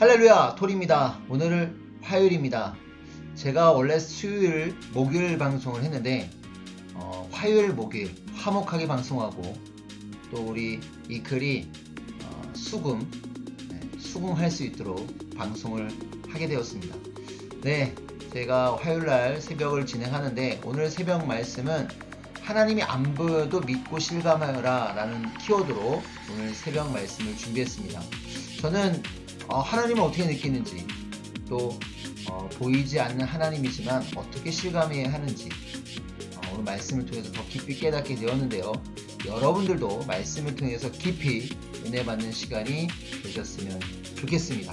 할렐루야 톨입니다. 오늘은 화요일입니다. 제가 원래 수요일, 목요일 방송을 했는데 어, 화요일, 목요일 화목하게 방송하고 또 우리 이클이 어, 수금 네, 수긍할 수 있도록 방송을 하게 되었습니다. 네, 제가 화요일날 새벽을 진행하는데 오늘 새벽 말씀은 하나님이 안 보여도 믿고 실감하여라 라는 키워드로 오늘 새벽 말씀을 준비했습니다. 저는 어, 하나님을 어떻게 느끼는지 또 어, 보이지 않는 하나님이지만 어떻게 실감해야 하는지 어, 오늘 말씀을 통해서 더 깊이 깨닫게 되었는데요. 여러분들도 말씀을 통해서 깊이 은혜 받는 시간이 되셨으면 좋겠습니다.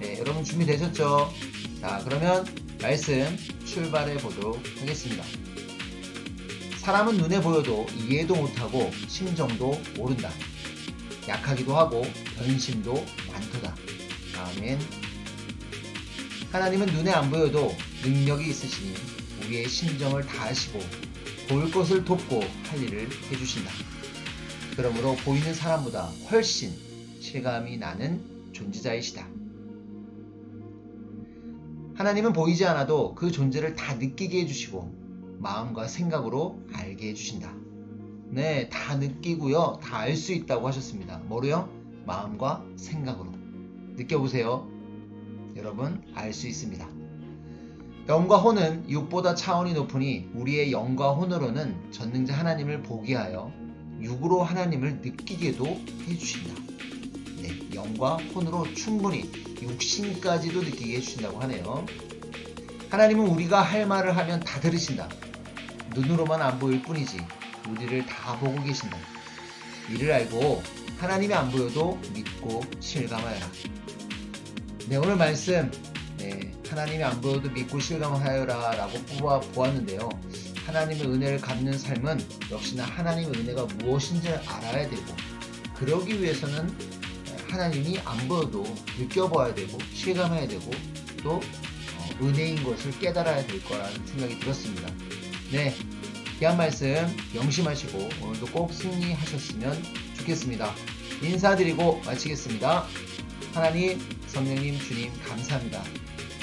네, 여러분 준비되셨죠? 자, 그러면 말씀 출발해 보도록 하겠습니다. 사람은 눈에 보여도 이해도 못하고 심정도 모른다. 약하기도 하고 변심도 많도다. 아멘. 하나님은 눈에 안 보여도 능력이 있으시니 우리의 심정을 다 아시고 볼 것을 돕고 할 일을 해주신다. 그러므로 보이는 사람보다 훨씬 실감이 나는 존재자이시다. 하나님은 보이지 않아도 그 존재를 다 느끼게 해주시고 마음과 생각으로 알게 해주신다. 네, 다 느끼고요. 다 알 수 있다고 하셨습니다. 뭐로요? 마음과 생각으로. 느껴보세요. 여러분, 알 수 있습니다. 영과 혼은 육보다 차원이 높으니 우리의 영과 혼으로는 전능자 하나님을 보게 하여 육으로 하나님을 느끼게도 해주신다. 네, 영과 혼으로 충분히 육신까지도 느끼게 해주신다고 하네요. 하나님은 우리가 할 말을 하면 다 들으신다. 눈으로만 안 보일 뿐이지 우리를 다 보고 계신다. 이를 알고 하나님이 안 보여도 믿고 실감하여라. 네, 오늘 말씀 네, 하나님이 안 보여도 믿고 실감하여라 라고 뽑아 보았는데요. 하나님의 은혜를 갚는 삶은 역시나 하나님의 은혜가 무엇인지 알아야 되고 그러기 위해서는 하나님이 안 보여도 느껴봐야 되고 실감해야 되고 또 어, 은혜인 것을 깨달아야 될 거라는 생각이 들었습니다. 네, 귀한 말씀 명심하시고 오늘도 꼭 승리하셨으면 좋겠습니다. 인사드리고 마치겠습니다. 하나님, 성령님, 주님 감사합니다.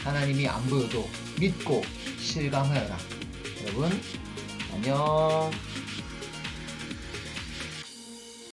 하나님이 안 보여도 믿고 실감하여라. 여러분 안녕.